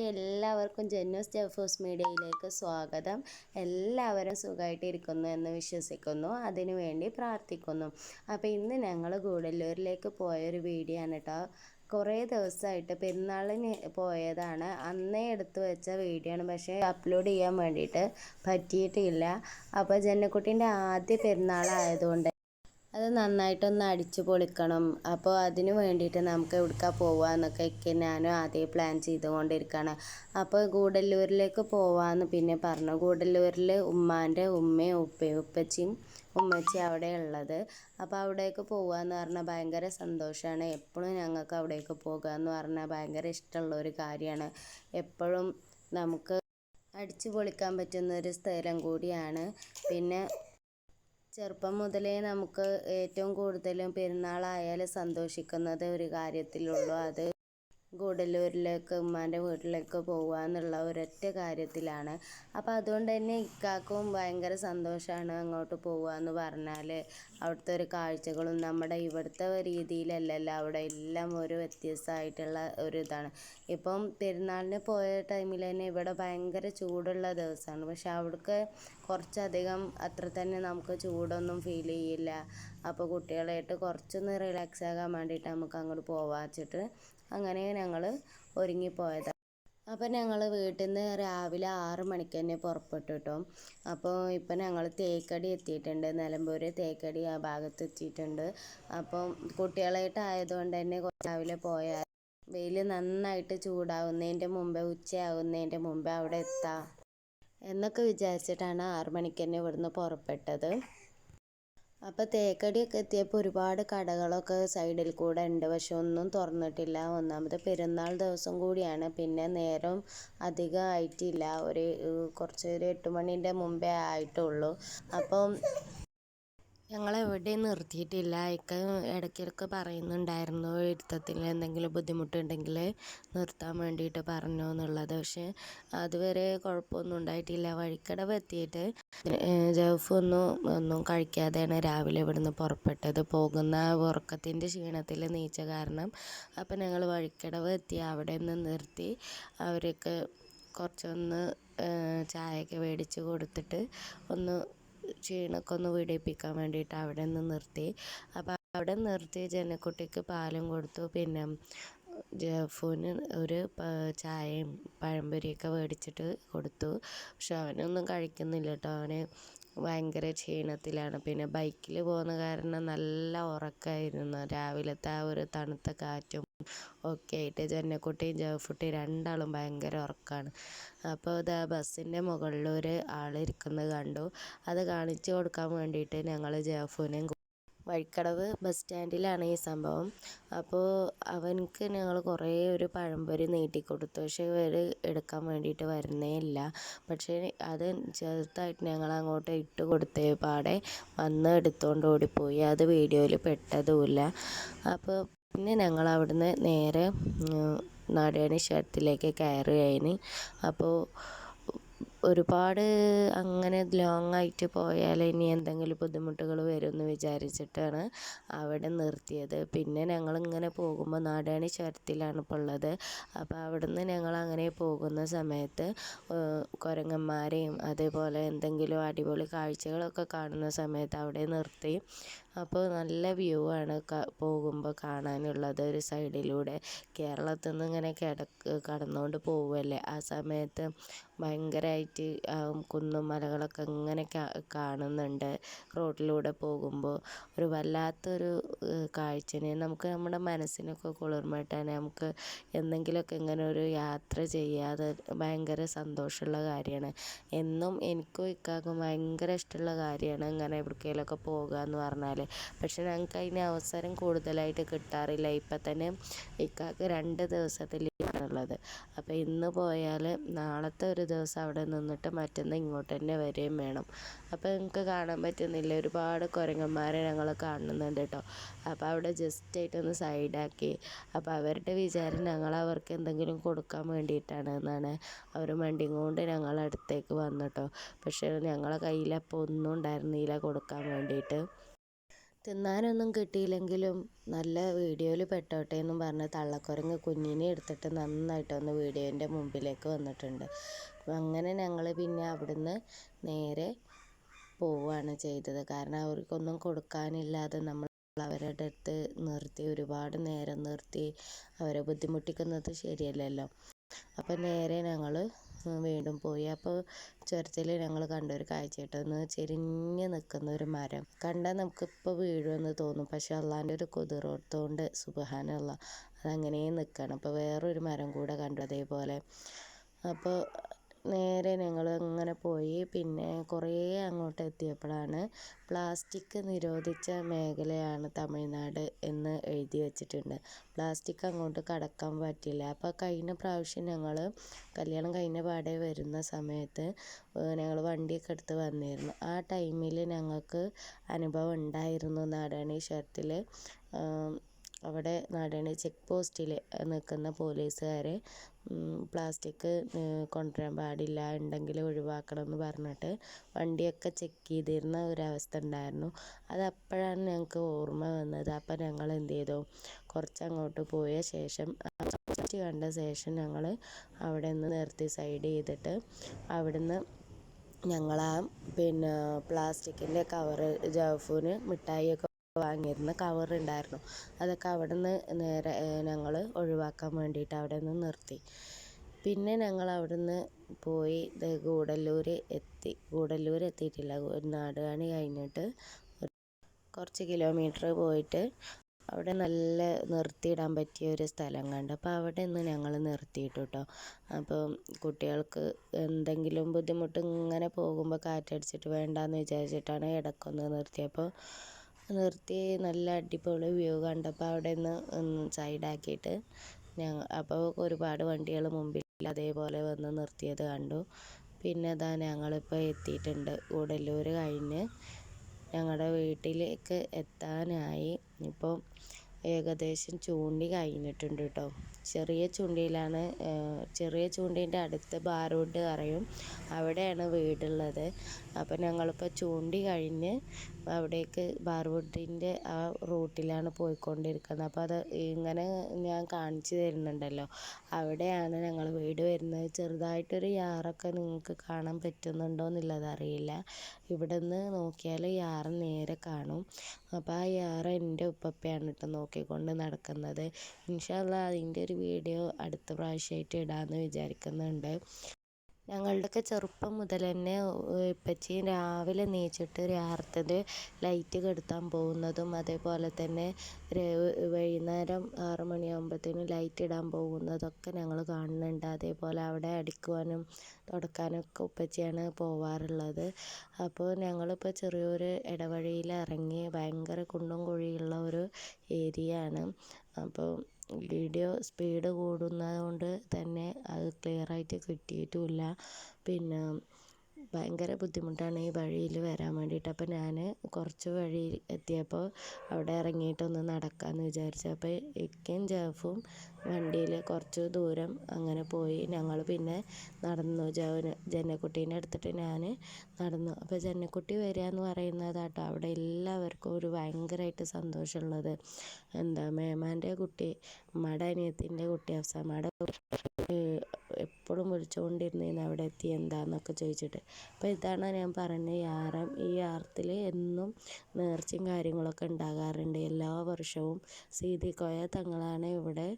Hi എല്ലാവർക്കും ജെന്നോസ് ജെഫോസ് മീഡിയയിലേക്ക് സ്വാഗതം. എല്ലാവരും സുഖമായിട്ടിരിക്കുന്നു എന്ന് വിശ്വസിക്കുന്നു. അതിനു വേണ്ടി പ്രാർത്ഥിക്കുന്നു. അപ്പോൾ ഇന്ന് ഞങ്ങൾ ഗൂഡല്ലൂരിലേക്ക് പോയൊരു വീഡിയോ ആണ് കേട്ടോ കുറേ ദിവസമായിട്ട് പെരുന്നാളിന് പോയതാണ്. അന്നേ എടുത്തു വെച്ച വീഡിയോ ആണ്. പക്ഷേ അപ്ലോഡ് ചെയ്യാൻ വേണ്ടിയിട്ട് പറ്റിയിട്ടില്ല. അപ്പോൾ ജന്നക്കുട്ടീന്റെ ആദ്യ പെരുന്നാളായതുകൊണ്ട് അത് നന്നായിട്ടൊന്ന് അടിച്ച് പൊളിക്കണം. അപ്പോൾ അതിന് വേണ്ടിയിട്ട് നമുക്ക് എവിടേക്കാണ് പോവുക എന്നൊക്കെ ഞാനും ആദ്യം പ്ലാൻ ചെയ്തുകൊണ്ടിരിക്കുകയാണ് അപ്പോൾ ഗൂഡല്ലൂരിലേക്ക് പോവാമെന്ന് പിന്നെ പറഞ്ഞു. ഗൂഡല്ലൂരിൽ ഉമ്മാന്റെ ഉമ്മയും ഉപ്പയും ഉപ്പച്ചിയും ഉമ്മച്ചി അവിടെ ഉള്ളത്. അപ്പോൾ അവിടേക്ക് പോകാമെന്ന് പറഞ്ഞാൽ ഭയങ്കര സന്തോഷമാണ്. എപ്പോഴും ഞങ്ങൾക്ക് അവിടേക്ക് പോകുക എന്ന് പറഞ്ഞാൽ ഭയങ്കര ഇഷ്ടമുള്ള ഒരു കാര്യമാണ്. എപ്പോഴും നമുക്ക് അടിച്ചു പൊളിക്കാൻ പറ്റുന്ന ഒരു സ്ഥലം കൂടിയാണ്. പിന്നെ ചെറുപ്പം മുതലേ നമുക്ക് ഏറ്റവും കൂടുതലും പെരുന്നാളായാൽ സന്തോഷിക്കുന്നത് ഒരു കാര്യത്തിലുള്ളൂ. അത് ഗൂഡല്ലൂരിലേക്ക് ഉമ്മാന്റെ വീട്ടിലേക്ക് പോകുക ഒരൊറ്റ കാര്യത്തിലാണ്. അപ്പോൾ അതുകൊണ്ട് തന്നെ ഇക്കാക്കും ഭയങ്കര സന്തോഷമാണ് അങ്ങോട്ട് പോകുക പറഞ്ഞാൽ അവിടുത്തെ ഒരു കാഴ്ചകളും നമ്മുടെ ഇവിടുത്തെ രീതിയിലല്ലല്ലോ. അവിടെ എല്ലാം ഒരു വ്യത്യസ്തമായിട്ടുള്ള ഒരു ഇതാണ്. ഇപ്പം പെരുന്നാളിന് പോയ ടൈമിൽ തന്നെ ഇവിടെ ഭയങ്കര ചൂടുള്ള ദിവസമാണ്. പക്ഷെ അവിടേക്ക് കുറച്ചധികം അത്ര തന്നെ നമുക്ക് ചൂടൊന്നും ഫീൽ ചെയ്യില്ല. അപ്പോൾ കുട്ടികളായിട്ട് കുറച്ചൊന്ന് റിലാക്സ് ആകാൻ വേണ്ടിയിട്ട് നമുക്ക് അങ്ങോട്ട് പോവാ വെച്ചിട്ട് അങ്ങനെ ഞങ്ങൾ ഒരുങ്ങിപ്പോയതാണ് അപ്പോൾ ഞങ്ങൾ വീട്ടിൽ നിന്ന് രാവിലെ ആറ് മണിക്ക് തന്നെ പുറപ്പെട്ടു കേട്ടോ അപ്പോൾ ഇപ്പം ഞങ്ങൾ തേക്കടി എത്തിയിട്ടുണ്ട്. നിലമ്പൂർ തേക്കടി ആ ഭാഗത്ത് എത്തിയിട്ടുണ്ട്. അപ്പം കുട്ടികളായിട്ട് ആയതുകൊണ്ട് തന്നെ രാവിലെ പോയാൽ വെയിൽ നന്നായിട്ട് ചൂടാവുന്നതിന്റെ മുമ്പേ ഉച്ചയാവുന്നതിന്റെ മുമ്പേ അവിടെ എത്താം. എന്നൊക്കെ വിചാരിച്ചിട്ടാണ് ആറ് മണിക്ക് തന്നെ ഇവിടുന്ന് പുറപ്പെട്ടത്. അപ്പോൾ തേക്കടിയൊക്കെ എത്തിയപ്പോൾ ഒരുപാട് കടകളൊക്കെ സൈഡിൽ കൂടെ ഉണ്ട്. പക്ഷെ ഒന്നും തുറന്നിട്ടില്ല. ഒന്നാമത് പെരുന്നാൾ ദിവസം കൂടിയാണ്. പിന്നെ നേരം അധികം ആയിട്ടില്ല. ഒരു കുറച്ച് ഒരു എട്ട് മുമ്പേ ആയിട്ടുള്ളൂ. അപ്പം ഞങ്ങളെവിടെയും നിർത്തിയിട്ടില്ല. ഇക്ക ഇടയ്ക്കിടയ്ക്ക് പറയുന്നുണ്ടായിരുന്നു ഇരുത്തത്തിൽ എന്തെങ്കിലും ബുദ്ധിമുട്ടുണ്ടെങ്കിൽ നിർത്താൻ വേണ്ടിയിട്ട് പറഞ്ഞു എന്നുള്ളത്. പക്ഷേ അതുവരെ കുഴപ്പമൊന്നും ഉണ്ടായിട്ടില്ല. വഴിക്കടവ് എത്തിയിട്ട് ജൗഫ് ഒന്നും ഒന്നും കഴിക്കാതെയാണ് രാവിലെ ഇവിടുന്ന് പുറപ്പെട്ടത്. പോകുന്ന ഉറക്കത്തിന്റെ ക്ഷീണത്തിൽ നീച്ച കാരണം അപ്പം ഞങ്ങൾ വഴിക്കടവ് എത്തി. അവിടെ നിന്ന് നിർത്തി അവരൊക്കെ കുറച്ചൊന്ന് ചായയൊക്കെ മേടിച്ച് കൊടുത്തിട്ട് ഒന്ന് ക്ഷീണമൊക്കെ ഒന്ന് വിടിപ്പിക്കാൻ വേണ്ടിയിട്ട് അവിടെ നിന്ന് നിർത്തി. അപ്പോൾ അവിടെ നിർത്തി ജനക്കുട്ടിക്ക് പാലും കൊടുത്തു. പിന്നെ ജഫൂന് ഒരു ചായയും പഴംപൊരിയൊക്കെ മേടിച്ചിട്ട് കൊടുത്തു. പക്ഷെ അവനൊന്നും കഴിക്കുന്നില്ല കേട്ടോ. അവന് ഭയങ്കര ക്ഷീണത്തിലാണ്. പിന്നെ ബൈക്കിൽ പോകുന്ന കാരണം നല്ല ഉറക്കമായിരുന്നു രാവിലത്തെ ആ ഒരു തണുത്ത കാറ്റും ഒക്കെ ആയിട്ട് ജന്നക്കുട്ടിയും ജവഫുട്ടിയും രണ്ടാളും ഭയങ്കര ഉറക്കമാണ് അപ്പോൾ ഇതാ ബസ്സിന്റെ മുകളിൽ ഒരു ആൾ ഇരിക്കുന്നത് കണ്ടു. അത് കാണിച്ചു കൊടുക്കാൻ വേണ്ടിയിട്ട് ഞങ്ങൾ ജഫുവിനെയും വഴിക്കടവ് ബസ് സ്റ്റാൻഡിലാണ് ഈ സംഭവം. അപ്പോൾ അവനക്ക് ഞങ്ങൾ കുറേ ഒരു പഴംപൊരി നീട്ടിക്കൊടുത്തു. പക്ഷേ ഇവർ എടുക്കാൻ വേണ്ടിയിട്ട് വരുന്നേ ഇല്ല. പക്ഷേ അത് ചെറുതായിട്ട് ഞങ്ങൾ അങ്ങോട്ട് ഇട്ട് കൊടുത്തേ പാടെ വന്ന് എടുത്തുകൊണ്ട് ഓടിപ്പോയി. അത് വീഡിയോയിൽ പെട്ടതുമില്ല. അപ്പോൾ പിന്നെ ഞങ്ങൾ അവിടുന്ന് നേരെ നാടുകാണി ക്ഷേത്രത്തിലേക്ക് കയറുകയായിരുന്നു അപ്പോൾ ഒരുപാട് അങ്ങനെ ലോങ്ങ് ആയിട്ട് പോയാൽ ഇനി എന്തെങ്കിലും ബുദ്ധിമുട്ടുകൾ വരുമെന്ന് വിചാരിച്ചിട്ടാണ് അവിടെ നിർത്തിയത്. പിന്നെ ഞങ്ങൾ ഇങ്ങനെ പോകുമ്പോൾ നാടാണി ചുരത്തിലാണ് ഇപ്പോൾ ഉള്ളത്. അപ്പോൾ അവിടുന്ന് ഞങ്ങൾ അങ്ങനെ പോകുന്ന സമയത്ത് കുരങ്ങന്മാരെയും അതേപോലെ എന്തെങ്കിലും അടിപൊളി കാഴ്ചകളൊക്കെ കാണുന്ന സമയത്ത് അവിടെ നിർത്തി. അപ്പോൾ നല്ല വ്യൂ ആണ് പോകുമ്പോൾ കാണാനുള്ളത് ഒരു സൈഡിലൂടെ. കേരളത്തിൽ നിന്ന് ഇങ്ങനെ കിടക്ക് കടന്നുകൊണ്ട് പോവുമല്ലേ ആ സമയത്ത് ഭയങ്കരമായിട്ട് കുന്നും മലകളൊക്കെ ഇങ്ങനെ കാണുന്നുണ്ട്. റോഡിലൂടെ പോകുമ്പോൾ ഒരു വല്ലാത്തൊരു കാഴ്ചനെ നമുക്ക് നമ്മുടെ മനസ്സിനൊക്കെ കുളിർമ കിട്ടാൻ നമുക്ക് എന്തെങ്കിലുമൊക്കെ ഇങ്ങനെ ഒരു യാത്ര ചെയ്യാതെ ഭയങ്കര സന്തോഷമുള്ള കാര്യമാണ്. എന്നും എനിക്കും ഇക്കാക്കും ഭയങ്കര ഇഷ്ടമുള്ള കാര്യമാണ് ഇങ്ങനെ എവിടേക്കെങ്കിലുമൊക്കെ പോകുക എന്ന് പറഞ്ഞാൽ പക്ഷെ ഞങ്ങൾക്ക് അതിന് അവസരം കൂടുതലായിട്ട് കിട്ടാറില്ല. ഇപ്പം തന്നെ ഇക്കാക്ക് രണ്ട് ദിവസത്തെ ലീവാണുള്ളത് അപ്പോൾ ഇന്ന് പോയാൽ നാളത്തെ ഒരു ദിവസം അവിടെ നിന്നിട്ട് മറ്റന്ന് ഇങ്ങോട്ട് തന്നെ വരികയും വേണം. അപ്പോൾ നിങ്ങൾക്ക് കാണാൻ പറ്റുന്നില്ല. ഒരുപാട് കുരങ്ങന്മാരെ ഞങ്ങൾ കാണുന്നുണ്ട് കേട്ടോ അപ്പോൾ അവിടെ ജസ്റ്റ് ആയിട്ടൊന്ന് സൈഡാക്കി അപ്പോൾ അവരുടെ വിചാരം ഞങ്ങൾ അവർക്ക് എന്തെങ്കിലും കൊടുക്കാൻ വേണ്ടിയിട്ടാണ് എന്നാണ് അവർ മണ്ടിയും കൊണ്ട് ഞങ്ങളടുത്തേക്ക് വന്നു കേട്ടോ പക്ഷേ ഞങ്ങളെ കയ്യിൽ അപ്പോൾ ഒന്നും ഉണ്ടായിരുന്നില്ല കൊടുക്കാൻ വേണ്ടിയിട്ട്. തിന്നാനൊന്നും കിട്ടിയില്ലെങ്കിലും നല്ല വീഡിയോയിൽ പെട്ടോട്ടെ എന്നും പറഞ്ഞ് തള്ളക്കുരങ്ങ് കുഞ്ഞിനെ എടുത്തിട്ട് നന്നായിട്ടൊന്ന് വീഡിയോന്റെ മുമ്പിലേക്ക് വന്നിട്ടുണ്ട്. അങ്ങനെ ഞങ്ങൾ പിന്നെ അവിടുന്ന് നേരെ പോവുകയാണ് ചെയ്തത്. കാരണം അവർക്കൊന്നും കൊടുക്കാനില്ലാതെ നമ്മൾ അവരുടെ അടുത്ത് നിർത്തി ഒരുപാട് നേരം നിർത്തി അവരെ ബുദ്ധിമുട്ടിക്കുന്നത് ശരിയല്ലല്ലോ. അപ്പം നേരെ ഞങ്ങൾ വീണ്ടും പോയി. അപ്പോൾ ചുരത്തിൽ ഞങ്ങൾ കണ്ട ഒരു കാഴ്ച കേട്ടോ ചെരിഞ്ഞ് നിൽക്കുന്ന ഒരു മരം. കണ്ടാൽ നമുക്കിപ്പോൾ വീഴുമെന്ന് തോന്നും. പക്ഷെ അള്ളാന്റെ ഒരു കുതിരോർത്തോണ്ട് സുബഹാനല്ല അതങ്ങനെ നിൽക്കണം അപ്പോൾ വേറൊരു മരം കൂടെ കണ്ടു അതേപോലെ. അപ്പോൾ നേരെ ഞങ്ങൾ അങ്ങനെ പോയി. പിന്നെ കുറേ അങ്ങോട്ട് എത്തിയപ്പോഴാണ് പ്ലാസ്റ്റിക് നിരോധിച്ച മേഖലയാണ് തമിഴ്നാട് എന്ന് എഴുതി വെച്ചിട്ടുണ്ട്. പ്ലാസ്റ്റിക് അങ്ങോട്ട് കടക്കാൻ പറ്റില്ല അപ്പോൾ കഴിഞ്ഞ പ്രാവശ്യം ഞങ്ങൾ കല്യാണം കഴിഞ്ഞ പാടെ വരുന്ന സമയത്ത് ഞങ്ങൾ വണ്ടിയൊക്കെ എടുത്ത് വന്നിരുന്നു. ആ ടൈമിൽ ഞങ്ങൾക്ക് അനുഭവം ഉണ്ടായിരുന്നു നാടാണി ഷർട്ടിൽ അവിടെ നാടാണി ചെക്ക് പോസ്റ്റിൽ നിൽക്കുന്ന പോലീസുകാരെ പ്ലാസ്റ്റിക് കൊണ്ടുവരാൻ പാടില്ല ഉണ്ടെങ്കിൽ ഒഴിവാക്കണം എന്ന് പറഞ്ഞിട്ട് വണ്ടിയൊക്കെ ചെക്ക് ചെയ്തിരുന്ന ഒരവസ്ഥ ഉണ്ടായിരുന്നു. അത് അപ്പോഴാണ് ഞങ്ങൾക്ക് ഓർമ്മ വന്നത്. അപ്പം ഞങ്ങൾ എന്ത് ചെയ്തു? കുറച്ച് അങ്ങോട്ട് പോയ ശേഷം കണ്ട ശേഷം ഞങ്ങൾ അവിടെ നിന്ന് നിർത്തി സൈഡ് ചെയ്തിട്ട് അവിടുന്ന് ഞങ്ങൾ ആ പിന്നെ പ്ലാസ്റ്റിക്കിന്റെ കവറ് ജാഫൂന് മിഠായിയൊക്കെ വാങ്ങിയിരുന്ന. കവർ ഉണ്ടായിരുന്നു. അതൊക്കെ അവിടെ നിന്ന് നേരെ ഞങ്ങൾ ഒഴിവാക്കാൻ വേണ്ടിയിട്ട് അവിടെ നിന്ന് നിർത്തി. പിന്നെ ഞങ്ങൾ അവിടെ നിന്ന് പോയി ഗൂഡല്ലൂർ എത്തി. ഗൂഡല്ലൂർ എത്തിയിട്ടില്ല. നാടുകാണി കഴിഞ്ഞിട്ട് കുറച്ച് കിലോമീറ്റർ പോയിട്ട് അവിടെ നല്ല നിർത്തിയിടാൻ പറ്റിയ ഒരു സ്ഥലം കണ്ടു. അപ്പോൾ അവിടെ നിന്ന് ഞങ്ങൾ നിർത്തിയിട്ടു കേട്ടോ അപ്പോൾ കുട്ടികൾക്ക് എന്തെങ്കിലും ബുദ്ധിമുട്ട് ഇങ്ങനെ പോകുമ്പോൾ കാറ്റടിച്ചിട്ട് വേണ്ടാന്ന് വിചാരിച്ചിട്ടാണ് ഇടയ്ക്കൊന്ന് നിർത്തിയപ്പോൾ നിർത്തി നല്ല അടിപൊളി വ്യൂ കണ്ടപ്പോൾ അവിടെ നിന്ന് സൈഡാക്കിയിട്ട് ഞങ്ങൾ അപ്പോൾ ഒരുപാട് വണ്ടികൾ മുമ്പിൽ അതേപോലെ വന്ന് നിർത്തിയത് കണ്ടു. പിന്നെ അതാ ഞങ്ങളിപ്പോൾ എത്തിയിട്ടുണ്ട്. ഗൂഡല്ലൂർ കഴിഞ്ഞ് ഞങ്ങളുടെ വീട്ടിലേക്ക് എത്താനായി. ഇപ്പോൾ ഏകദേശം ചൂണ്ടി കഴിഞ്ഞിട്ടുണ്ട് കേട്ടോ ചെറിയ ചൂണ്ടിയിലാണ് ചെറിയ ചൂണ്ടീന്റെ അടുത്ത് ബാറോട്ട് പറയും അവിടെയാണ് വീടുള്ളത്. അപ്പോൾ ഞങ്ങളിപ്പോൾ ചൂണ്ടി കഴിഞ്ഞ് അവിടേക്ക് ബാർവുഡിന്റെ ആ റൂട്ടിലാണ് പോയിക്കൊണ്ടിരിക്കുന്നത്. അപ്പോൾ അത് ഇങ്ങനെ ഞാൻ കാണിച്ചു തരുന്നുണ്ടല്ലോ. അവിടെയാണ് ഞങ്ങൾ വീട് വരുന്നത്. ചെറുതായിട്ടൊരു യാറൊക്കെ നിങ്ങൾക്ക് കാണാൻ പറ്റുന്നുണ്ടോ എന്നുള്ളത് അറിയില്ല. ഇവിടെ നിന്ന് നോക്കിയാൽ യാറ് നേരെ കാണും. അപ്പോൾ ആ യാറ് എന്റെ ഉപ്പപ്പയാണ് കേട്ടോ നോക്കിക്കൊണ്ട് നടക്കുന്നത്. ഇൻഷാ അള്ളാ അതിന്റെ ഒരു വീഡിയോ അടുത്ത പ്രാവശ്യമായിട്ട് ഇടാമെന്ന് വിചാരിക്കുന്നുണ്ട്. ഞങ്ങളുടെയൊക്കെ ചെറുപ്പം മുതൽ തന്നെ ഉപ്പച്ചി രാവിലെ എണീച്ചിട്ട് രാവിലത്തെ ലൈറ്റ് കെടുത്താൻ പോകുന്നതും അതേപോലെ തന്നെ വൈകുന്നേരം ആറ് മണിയാകുമ്പോഴത്തേനും ലൈറ്റ് ഇടാൻ പോകുന്നതൊക്കെ ഞങ്ങൾ കാണുന്നുണ്ട്. അതേപോലെ അവിടെ അടിക്കുവാനും തുടക്കാനും ഒക്കെ ഉപ്പച്ചിയാണ് പോവാറുള്ളത്. അപ്പോൾ ഞങ്ങളിപ്പോൾ ചെറിയൊരു ഇടവഴിയിൽ ഇറങ്ങി ഭയങ്കര കുണ്ടും കുഴിയുള്ള ഒരു ഏരിയ ആണ് അപ്പോൾ വീഡിയോ സ്പീഡ് കൂടുന്നത് കൊണ്ട് തന്നെ അത് ക്ലിയറായിട്ട് കിട്ടിയിട്ടുമില്ല. പിന്നെ ഭയങ്കര ബുദ്ധിമുട്ടാണ് ഈ വഴിയിൽ വരാൻ വേണ്ടിയിട്ട്. അപ്പോൾ ഞാൻ കുറച്ച് വഴി എത്തിയപ്പോൾ അവിടെ ഇറങ്ങിയിട്ടൊന്ന് നടക്കാമെന്ന് വിചാരിച്ചു. അപ്പോൾ ഇക്കയും ജാഫും വണ്ടിയിൽ കുറച്ച് ദൂരം അങ്ങനെ പോയി. ഞങ്ങൾ പിന്നെ നടന്നു. ജവന് എടുത്തിട്ട് ഞാൻ നടന്നു. അപ്പോൾ ജനക്കുട്ടി വരിക എന്ന് പറയുന്നത് കേട്ടോ അവിടെ എല്ലാവർക്കും ഒരു ഭയങ്കരമായിട്ട് സന്തോഷമുള്ളത്. എന്താ മേമാന്റെ കുട്ടി അമ്മയുടെ അനിയത്തിന്റെ കുട്ടി അഫ്സമ്മയുടെ എപ്പോഴും വിളിച്ചുകൊണ്ടിരുന്നേന് അവിടെ എത്തി എന്താന്നൊക്കെ ചോദിച്ചിട്ട്. അപ്പോൾ ഇതാണ് ഞാൻ പറഞ്ഞ യാറം ഈ യാറത്തിൽ എന്നും നേർച്ചയും കാര്യങ്ങളൊക്കെ ഉണ്ടാകാറുണ്ട്. എല്ലാ വർഷവും സീതിക്കോയ തങ്ങളാണ് ഇവിടെ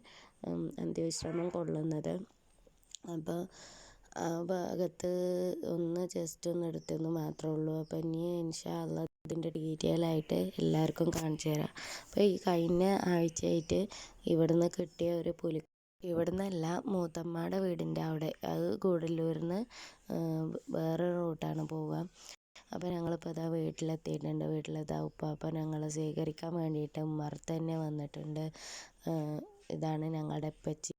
അന്ത്യവിശ്രമം കൊള്ളുന്നത്. അപ്പോൾ ആ ഭാഗത്ത് ഒന്ന് ജസ്റ്റ് ഒന്ന് എടുത്തെന്ന് മാത്രമേ ഉള്ളൂ. അപ്പോൾ ഇനി ഇൻഷാ അള്ളാ ഇതിന്റെ ഡീറ്റെയിൽ ആയിട്ട് എല്ലാവർക്കും കാണിച്ചു തരാം. അപ്പോൾ ഈ കഴിഞ്ഞ ആഴ്ചയായിട്ട് ഇവിടുന്ന് കിട്ടിയ ഒരു പുലി ഇവിടുന്നല്ല മൂത്തമ്മയുടെ വീടിന്റെ അവിടെ. അത് ഗൂഡല്ലൂരിന്ന് വേറെ റൂട്ടാണ് പോവുക. അപ്പോൾ ഞങ്ങളിപ്പോൾ ഇതാ വീട്ടിലെത്തിയിട്ടുണ്ട്. വീട്ടിലെത്താ ഉപ്പാപ്പ ഞങ്ങളെ സ്വീകരിക്കാൻ വേണ്ടിയിട്ട് ഉമ്മറത്ത് തന്നെ വന്നിട്ടുണ്ട്. ഇതാണ് ഞങ്ങളുടെ ഉപ്പച്ചി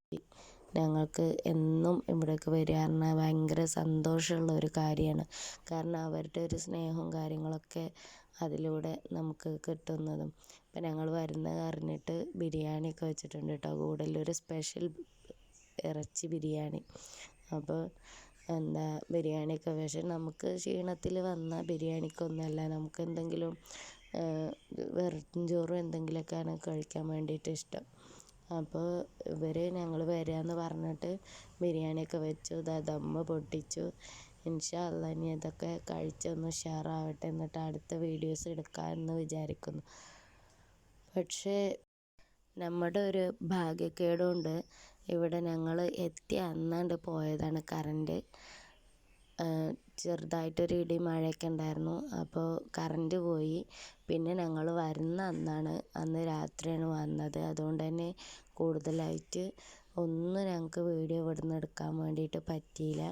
ഞങ്ങൾക്ക് എന്നും ഇവിടേക്ക് വരിക പറഞ്ഞാൽ ഭയങ്കര സന്തോഷമുള്ള ഒരു കാര്യമാണ്. കാരണം അവരുടെ ഒരു സ്നേഹവും കാര്യങ്ങളൊക്കെ അതിലൂടെ നമുക്ക് കിട്ടുന്നതും. ഇപ്പം ഞങ്ങൾ വരുന്നത് അറിഞ്ഞിട്ട് ബിരിയാണിയൊക്കെ വെച്ചിട്ടുണ്ട് കേട്ടോ. ഗൂഡല്ലൂർ സ്പെഷ്യൽ ഇറച്ചി ബിരിയാണി. അപ്പോൾ എന്താ ബിരിയാണിയൊക്കെ പക്ഷെ നമുക്ക് ക്ഷീണത്തിൽ വന്ന ബിരിയാണിക്കൊന്നുമല്ല. നമുക്ക് എന്തെങ്കിലും വെറും ചോറും എന്തെങ്കിലുമൊക്കെയാണ് കഴിക്കാൻ വേണ്ടിയിട്ട് ഇഷ്ടം. അപ്പോൾ ഇവർ ഞങ്ങൾ വരാമെന്ന് പറഞ്ഞിട്ട് ബിരിയാണിയൊക്കെ വെച്ചു ദാ ദമ്മ് പൊട്ടിച്ചു. ഇൻഷാ ഇനി ഇതൊക്കെ കഴിച്ചൊന്ന് ഉഷാറാവട്ടെ എന്നിട്ട് അടുത്ത വീഡിയോസ് എടുക്കാമെന്ന് വിചാരിക്കുന്നു. പക്ഷേ നമ്മുടെ ഒരു ഭാഗ്യക്കേടുണ്ട്. ഇവിടെ ഞങ്ങൾ എത്തി അന്നാണ്ട് പോയതാണ് കറണ്ട്. ചെറുതായിട്ടൊരു ഇടി മഴയൊക്കെ ഉണ്ടായിരുന്നു. അപ്പോൾ കറണ്ട് പോയി. പിന്നെ ഞങ്ങൾ വരുന്ന അന്നാണ് അന്ന് രാത്രിയാണ് വന്നത്. അതുകൊണ്ട് തന്നെ കൂടുതലായിട്ട് ഒന്നും ഞങ്ങൾക്ക് വീഡിയോ ഇവിടുന്ന് എടുക്കാൻ വേണ്ടിയിട്ട് പറ്റിയില്ല.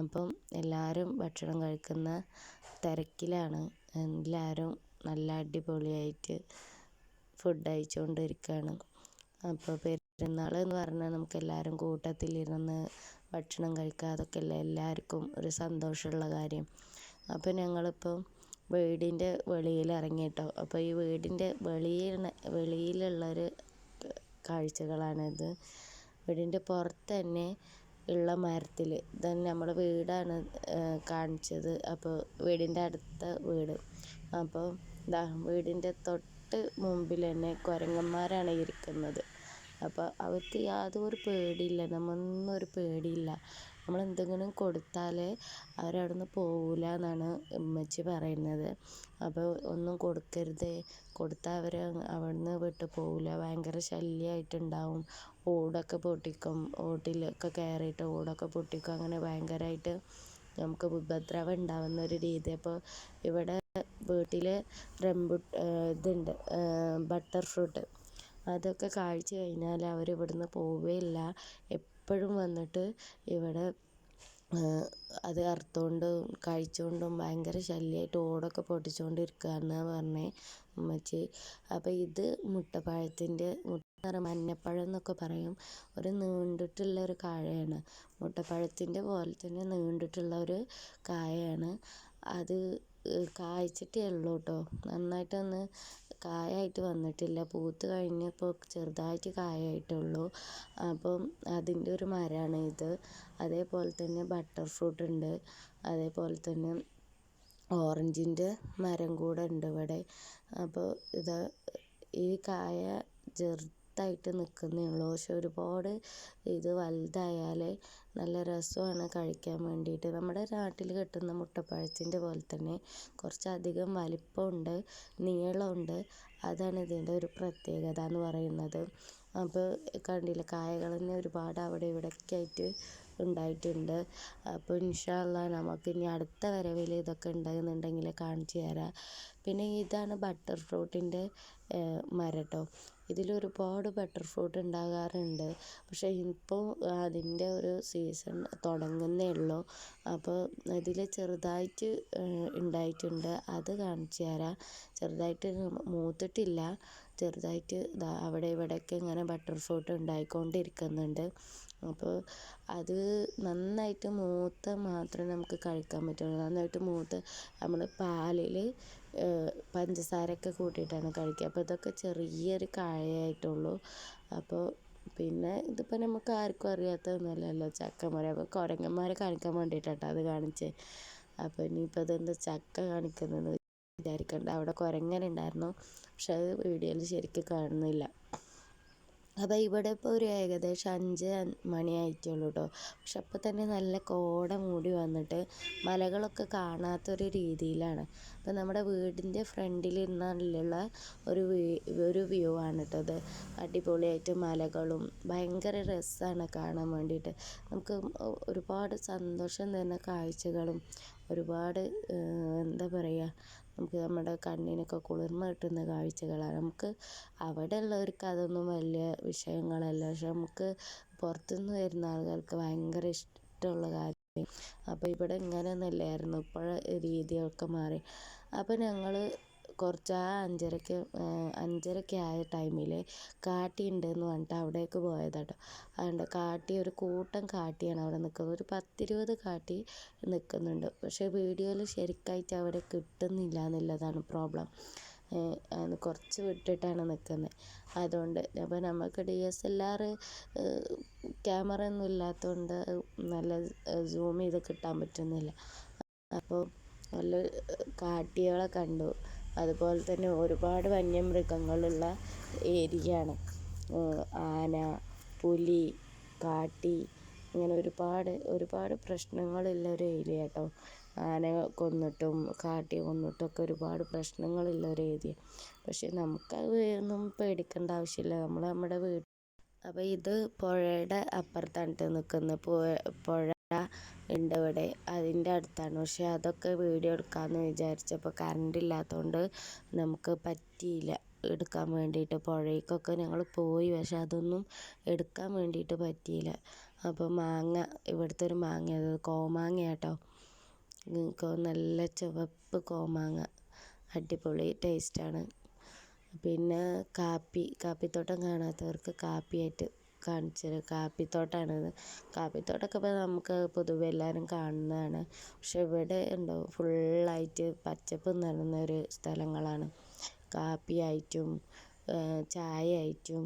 അപ്പം എല്ലാവരും ഭക്ഷണം കഴിക്കുന്ന തിരക്കിലാണ്. എല്ലാവരും നല്ല അടിപൊളിയായിട്ട് ഫുഡ് കഴിച്ചുകൊണ്ടിരിക്കുകയാണ് അപ്പോൾ പെരുന്നാൾ എന്ന് പറഞ്ഞാൽ നമുക്ക് എല്ലാവരും കൂട്ടത്തിലിരുന്ന് ഭക്ഷണം കഴിക്കുക അതൊക്കെയല്ലേ എല്ലാവർക്കും ഒരു സന്തോഷമുള്ള കാര്യം. അപ്പോൾ ഞങ്ങളിപ്പോൾ വീടിന്റെ വെളിയിൽ ഇറങ്ങി കേട്ടോ അപ്പോൾ ഈ വീടിന്റെ വെളിയിൽ വെളിയിലുള്ളൊരു കാഴ്ചകളാണിത് വീടിന്റെ പുറത്ത് തന്നെ ഉള്ള മരത്തിൽ തന്നെ നമ്മുടെ വീടാണ് കാണിച്ചത്. അപ്പോൾ വീടിന്റെ അടുത്ത വീട്. അപ്പോൾ ദാ വീടിന്റെ തൊട്ട് മുമ്പിൽ തന്നെ കുരങ്ങന്മാരാണ് ഇരിക്കുന്നത്. അപ്പോൾ അവർക്ക് യാതൊരു പേടിയില്ല നമ്മൊന്നും ഒരു പേടിയില്ല. നമ്മൾ എന്തെങ്കിലും കൊടുത്താൽ നിന്ന് പോവില്ല എന്നാണ് ഉമ്മച്ചി പറയുന്നത്. അപ്പോൾ ഒന്നും കൊടുക്കരുത് കൊടുത്താൽ അവർ അവിടെ നിന്ന് വിട്ട് പോവില്ല ഭയങ്കര ശല്യമായിട്ടുണ്ടാവും ഓടൊക്കെ പൊട്ടിക്കും ഓട്ടിലൊക്കെ കയറിയിട്ട് ഓടൊക്കെ പൊട്ടിക്കും. അങ്ങനെ ഭയങ്കരമായിട്ട് നമുക്ക് ഉപദ്രവം ഉണ്ടാവുന്ന ഒരു രീതി. അപ്പോൾ ഇവിടെ വീട്ടിൽ റംബു ഇതുണ്ട് ബട്ടർ ഫ്രൂട്ട് അതൊക്കെ കാഴ്ച കഴിഞ്ഞാൽ അവർ ഇവിടുന്ന് പോവുകയില്ല എപ്പോഴും വന്നിട്ട് ഇവിടെ അത് അറുത്തുകൊണ്ടും കഴിച്ചുകൊണ്ടും ഭയങ്കര ശല്യമായിട്ട് ഓടൊക്കെ പൊട്ടിച്ചുകൊണ്ടിരിക്കുകയാണെന്നാണ് പറഞ്ഞേ ഉമ്മച്ചി. അപ്പോൾ ഇത് മുട്ടപ്പഴത്തിന്റെ മുട്ട മഞ്ഞപ്പഴം എന്നൊക്കെ പറയും. ഒരു നീണ്ടിട്ടുള്ള ഒരു കായയാണ്. മുട്ടപ്പഴത്തിന്റെ പോലെ തന്നെ നീണ്ടിട്ടുള്ള ഒരു കായയാണ്. അത് കായ്ച്ചിട്ടേ ഉള്ളൂ കേട്ടോ നന്നായിട്ടൊന്ന് കായായിട്ട് വന്നിട്ടില്ല. പൂത്ത് കഴിഞ്ഞപ്പോൾ ചെറുതായിട്ട് കായായിട്ടുള്ളൂ. അപ്പം അതിന്റെ ഒരു മരമാണ് ഇത്. അതേപോലെ തന്നെ ബട്ടർ ഫ്രൂട്ട് ഉണ്ട്. അതേപോലെ തന്നെ ഓറഞ്ചിന്റെ മരം കൂടെ ഉണ്ട് ഇവിടെ. അപ്പോൾ ഇത് ഈ കായ ചെറുതായിട്ട് നിൽക്കുന്നേ ഉള്ളൂ പക്ഷെ ഒരുപാട് ഇത് വലുതായാൽ നല്ല രസമാണ് കഴിക്കാൻ വേണ്ടിയിട്ട്. നമ്മുടെ നാട്ടിൽ കിട്ടുന്ന മുട്ടപ്പഴത്തിന്റെ പോലെ തന്നെ കുറച്ചധികം വലിപ്പമുണ്ട് നീളമുണ്ട്. അതാണ് ഇതിന്റെ ഒരു പ്രത്യേകത എന്ന് പറയുന്നത്. അപ്പോൾ കണ്ടില്ലേ കായകൾ തന്നെ ഒരുപാട് അവിടെ ഇവിടെയൊക്കെ ആയിട്ട് ഉണ്ടായിട്ടുണ്ട്. അപ്പോൾ ഇൻഷാ അള്ളാ നമുക്ക് ഇനി അടുത്ത വരവിൽ ഇതൊക്കെ ഉണ്ടാകുന്നുണ്ടെങ്കിൽ കാണിച്ചു തരാം. പിന്നെ ഇതാണ് ബട്ടർ ഫ്രൂട്ടിന്റെ മരം കേട്ടോ. ഇതിൽ ഒരുപാട് ബട്ടർ ഫ്രൂട്ട് ഉണ്ടാകാറുണ്ട്. പക്ഷേ ഇപ്പോൾ അതിന്റെ ഒരു സീസൺ തുടങ്ങുന്നേ ഉള്ളൂ. അപ്പോൾ ഇതിൽ ചെറുതായിട്ട് ഉണ്ടായിട്ടുണ്ട്. അത് കാണിച്ചു തരാം. ചെറുതായിട്ട് മൂത്തിട്ടില്ല. ചെറുതായിട്ട് അവിടെ ഇവിടെയൊക്കെ ഇങ്ങനെ ബട്ടർ ഫ്രൂട്ട് ഉണ്ടായിക്കൊണ്ടിരിക്കുന്നുണ്ട്. അപ്പോൾ അത് നന്നായിട്ട് മൂത്താൽ മാത്രമേ നമുക്ക് കഴിക്കാൻ പറ്റുള്ളൂ. നന്നായിട്ട് മൂത്ത് നമ്മൾ പാലിൽ പഞ്ചസാരയൊക്കെ കൂട്ടിയിട്ടാണ് കഴിക്കുക. അപ്പോൾ ഇതൊക്കെ ചെറിയൊരു കായയായിട്ടുള്ളൂ. അപ്പോൾ പിന്നെ ഇതിപ്പോൾ നമുക്ക് ആർക്കും അറിയാത്തതൊന്നുമല്ലല്ലോ ചക്കമരം അപ്പോൾ കുരങ്ങന്മാരെ കാണിക്കാൻ വേണ്ടിയിട്ടാട്ടോ അത് കാണിച്ചത് അപ്പോൾ ഇനിയിപ്പോൾ അതെന്താ ചക്ക കാണിക്കുന്നത് വിചാരിക്കണ്ട. അവിടെ കുരങ്ങനുണ്ടായിരുന്നു. പക്ഷെ അത് വീഡിയോയിൽ ശരിക്കും കാണുന്നില്ല. അപ്പോൾ ഇവിടെ ഇപ്പോൾ ഒരു ഏകദേശം അഞ്ച് മണിയായിട്ടുള്ളൂ കേട്ടോ പക്ഷെ അപ്പോൾ തന്നെ നല്ല കോട മൂടി വന്നിട്ട് മലകളൊക്കെ കാണാത്തൊരു രീതിയിലാണ്. അപ്പോൾ നമ്മുടെ വീടിന്റെ ഫ്രണ്ടിൽ നിന്നുള്ള ഒരു ഒരു വ്യൂ ആണ് കേട്ടോ അത് അടിപൊളിയായിട്ട് മലകളും ഭയങ്കര രസമാണ് കാണാൻ വേണ്ടിയിട്ട്. നമുക്ക് ഒരുപാട് സന്തോഷം തരുന്ന കാഴ്ചകളും ഒരുപാട് എന്താ പറയുക നമുക്ക് നമ്മുടെ കണ്ണിനൊക്കെ കുളിർമ കിട്ടുന്ന കാഴ്ചകളാണ്. നമുക്ക് അവിടെ ഉള്ളവർക്ക് അതൊന്നും വലിയ വിഷയങ്ങളല്ല. പക്ഷെ നമുക്ക് പുറത്തുനിന്ന് വരുന്ന ആളുകൾക്ക് ഭയങ്കര ഇഷ്ടമുള്ള കാര്യം. അപ്പോൾ ഇവിടെ ഇങ്ങനെയൊന്നുമല്ലായിരുന്നു. ഇപ്പോഴെ രീതിയൊക്കെ മാറി. അപ്പോൾ ഞങ്ങൾ കുറച്ച് ആ അഞ്ചരയ്ക്ക് അഞ്ചരക്ക് ആയ ടൈമിൽ കാട്ടി ഉണ്ടെന്ന് പറഞ്ഞിട്ട് അവിടേക്ക് പോയതാട്ടോ. അതുകൊണ്ട് കാട്ടി ഒരു കൂട്ടം കാട്ടിയാണ് അവിടെ നിൽക്കുന്നത് ഒരു പത്തിരുപത് കാട്ടി നിൽക്കുന്നുണ്ട് പക്ഷേ വീഡിയോയിൽ ശരിക്കായിട്ട് അവിടെ കിട്ടുന്നില്ല എന്നുള്ളതാണ് പ്രോബ്ലം. കുറച്ച് വിട്ടിട്ടാണ് നിൽക്കുന്നത് അതുകൊണ്ട് അപ്പോൾ നമുക്ക് D S L R camera ഒന്നും ഇല്ലാത്തതുകൊണ്ട് നല്ല സൂം ചെയ്ത് കിട്ടാൻ പറ്റുന്നില്ല. അപ്പോൾ നല്ല കാട്ടികളെ കണ്ടു. അതുപോലെ തന്നെ ഒരുപാട് വന്യമൃഗങ്ങളുള്ള ഏരിയയാണ്. ആന പുലി കാട്ടി ഇങ്ങനെ ഒരുപാട് ഒരുപാട് പ്രശ്നങ്ങളുള്ള ഒരു ഏരിയ കേട്ടോ. ആന കൊന്നിട്ടും കാട്ടി കൊന്നിട്ടും ഒക്കെ ഒരുപാട് പ്രശ്നങ്ങളുള്ള ഒരു ഏരിയ. പക്ഷെ നമുക്കത് ഒന്നും പേടിക്കേണ്ട ആവശ്യമില്ല. നമ്മൾ നമ്മുടെ വീട് അപ്പോൾ ഇത് പുഴയുടെ അപ്പുറത്താണ് നിൽക്കുന്നത് പുഴ ഉണ്ട് ഇവിടെ അതിന്റെ അടുത്താണ്. പക്ഷേ അതൊക്കെ വീഡിയോ എടുക്കാമെന്ന് വിചാരിച്ചപ്പോൾ കറണ്ട് ഇല്ലാത്തതുകൊണ്ട് നമുക്ക് പറ്റിയില്ല. എടുക്കാൻ വേണ്ടിയിട്ട് പുഴയ്ക്കൊക്കെ ഞങ്ങൾ പോയി. പക്ഷെ അതൊന്നും എടുക്കാൻ വേണ്ടിയിട്ട് പറ്റിയില്ല. അപ്പോൾ മാങ്ങ ഇവിടുത്തെ ഒരു മാങ്ങ അത് കോമാങ്ങ കേട്ടോ. നല്ല ചുവപ്പ് കോമാങ്ങ. അടിപൊളി ടേസ്റ്റാണ് പിന്നെ കാപ്പി കാപ്പിത്തോട്ടം കാണാത്തവർക്ക് കാപ്പിയായിട്ട് കാണിച്ചു തരാം കാപ്പിത്തോട്ടമാണിത് കാപ്പിത്തോട്ടമൊക്കെ ഇപ്പോൾ നമുക്ക് പൊതുവെ എല്ലാവരും കാണുന്നതാണ്. പക്ഷെ ഇവിടെ ഉണ്ടാവും ഫുള്ളായിട്ട് പച്ചപ്പ് നിറഞ്ഞ ഒരു സ്ഥലങ്ങളാണ്. കാപ്പിയായിട്ടും ചായ ആയിട്ടും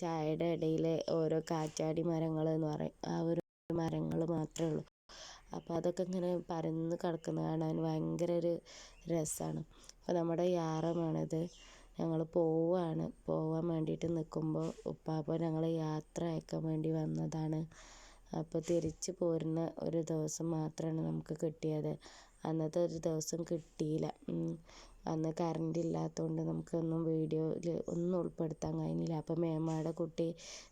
ചായയുടെ ഇടയിൽ ഓരോ കാറ്റാടി മരങ്ങൾ എന്ന് പറയും. ആ ഒരു മരങ്ങൾ മാത്രമേ ഉള്ളൂ. അപ്പോൾ അതൊക്കെ ഇങ്ങനെ പരന്ന് കിടക്കുന്ന കാണാൻ ഭയങ്കര ഒരു രസമാണ് അപ്പോൾ നമ്മുടെ യാറമാണിത്. ഞങ്ങൾ പോവുകയാണ് പോവാൻ വേണ്ടിയിട്ട് നിൽക്കുമ്പോൾ ഉപ്പാപ്പ ഞങ്ങളെ യാത്ര അയക്കാൻ വേണ്ടി വന്നതാണ്. അപ്പോൾ തിരിച്ച് പോരുന്ന ഒരു ദിവസം മാത്രമാണ് നമുക്ക് കിട്ടിയത്. അന്നത്തെ ഒരു ദിവസം കിട്ടിയില്ല. അന്ന് കറണ്ട് ഇല്ലാത്തതുകൊണ്ട് നമുക്കൊന്നും വീഡിയോയിൽ ഒന്നും ഉൾപ്പെടുത്താൻ കഴിഞ്ഞില്ല. അപ്പോൾ മേമ്മയുടെ കുട്ടി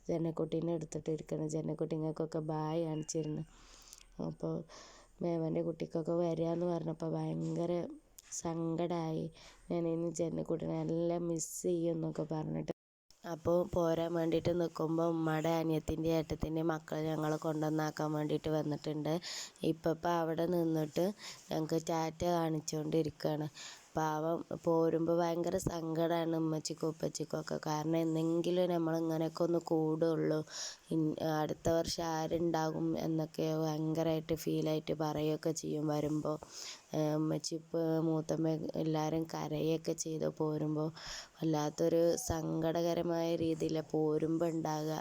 ജനക്കുട്ടീനെ എടുത്തിട്ടിരിക്കണം ജനക്കുട്ടിങ്ങൾക്കൊക്കെ ബായ് കാണിച്ചിരുന്നു. അപ്പോൾ മേമന്റെ കുട്ടിക്കൊക്കെ വരികയെന്ന് പറഞ്ഞപ്പോൾ ഭയങ്കര സങ്കടമായി ഞാൻ ഇനി ജനക്കുട്ടീനെ എല്ലാം മിസ് ചെയ്യും എന്നൊക്കെ പറഞ്ഞിട്ട് അപ്പോൾ പോരാൻ വേണ്ടിയിട്ട് നിൽക്കുമ്പോൾ ഉമ്മയുടെ അനിയത്തിന്റെ ഏട്ടത്തിന്റെ മക്കൾ ഞങ്ങളെ കൊണ്ടുവന്നാക്കാൻ വേണ്ടിയിട്ട് വന്നിട്ടുണ്ട്. ഇപ്പം അവിടെ നിന്നിട്ട് ഞങ്ങൾക്ക് ടാറ്റ കാണിച്ചുകൊണ്ടിരിക്കുകയാണ് പാവം പോരുമ്പോൾ ഭയങ്കര സങ്കടമാണ് ഉമ്മച്ചിക്കും ഉപ്പച്ചിക്കും ഒക്കെ. കാരണം എന്നെങ്കിലും നമ്മളിങ്ങനെയൊക്കെ ഒന്ന് കൂടുള്ളൂ. അടുത്ത വർഷം ആരുണ്ടാകും എന്നൊക്കെ ഭയങ്കരമായിട്ട് ഫീലായിട്ട് പറയുകയൊക്കെ ചെയ്യും വരുമ്പോൾ ഉമ്മച്ചി മൂത്തമ്മ എല്ലാവരും കരയുകയൊക്കെ ചെയ്ത് പോരുമ്പോൾ വല്ലാത്തൊരു സങ്കടകരമായ രീതിയിലാണ് പോരുമ്പോൾ ഉണ്ടാകുക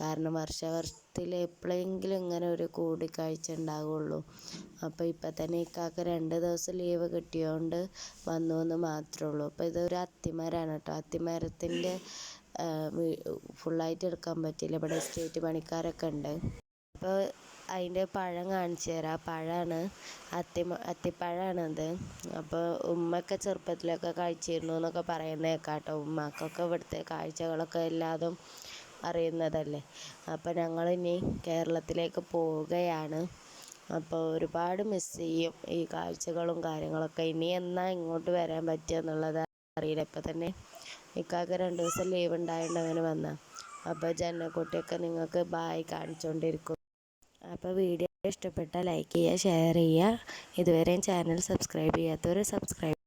കാരണം വർഷത്തിൽ എപ്പോഴെങ്കിലും ഇങ്ങനെ ഒരു കൂടിക്കാഴ്ച ഉണ്ടാകുള്ളൂ അപ്പോൾ ഇപ്പം തന്നെ ഇക്കാക്ക് രണ്ട് ദിവസം ലീവ് കിട്ടിയോണ്ട് വന്നു എന്ന് മാത്രമേ ഉള്ളൂ. അപ്പോൾ ഇതൊരു അത്തിമരാണ് കേട്ടോ അത്തിമരത്തിന്റെ ഫുള്ളായിട്ട് എടുക്കാൻ പറ്റില്ല. ഇവിടെ എസ്റ്റേറ്റ് പണിക്കാരൊക്കെ ഉണ്ട് അപ്പോൾ അതിന്റെ പഴം കാണിച്ചു തരാം. പഴമാണ് അത്തി അത്തിപ്പഴമാണത് അപ്പോൾ ഉമ്മയൊക്കെ ചെറുപ്പത്തിലൊക്കെ കഴിച്ചിരുന്നു എന്നൊക്കെ പറയുന്നത് കേട്ടോ ഉമ്മാക്കൊക്കെ ഇവിടുത്തെ കാഴ്ചകളൊക്കെ എല്ലാതും അറിയുന്നതല്ലേ. അപ്പോൾ ഞങ്ങളിനി കേരളത്തിലേക്ക് പോവുകയാണ്. അപ്പോൾ ഒരുപാട് മിസ് ചെയ്യും ഈ കാഴ്ചകളും കാര്യങ്ങളൊക്കെ. ഇനി എന്നാ ഇങ്ങോട്ട് വരാൻ പറ്റുക എന്നുള്ളത് അറിയില്ല. ഇപ്പം തന്നെ ഇക്കാക്ക് രണ്ട് ദിവസം ലീവ് ഉണ്ടായതുകൊണ്ട് അങ്ങനെ വന്ന. അപ്പോൾ ജനക്കുട്ടിയൊക്കെ നിങ്ങൾക്ക് ബായ് കാണിച്ചുകൊണ്ടിരിക്കും അപ്പോൾ വീഡിയോ ഇഷ്ടപ്പെട്ടാൽ ലൈക്ക് ചെയ്യുക ഷെയർ ചെയ്യുക. ഇതുവരെയും ചാനൽ സബ്സ്ക്രൈബ് ചെയ്യാത്തവർ സബ്സ്ക്രൈബ്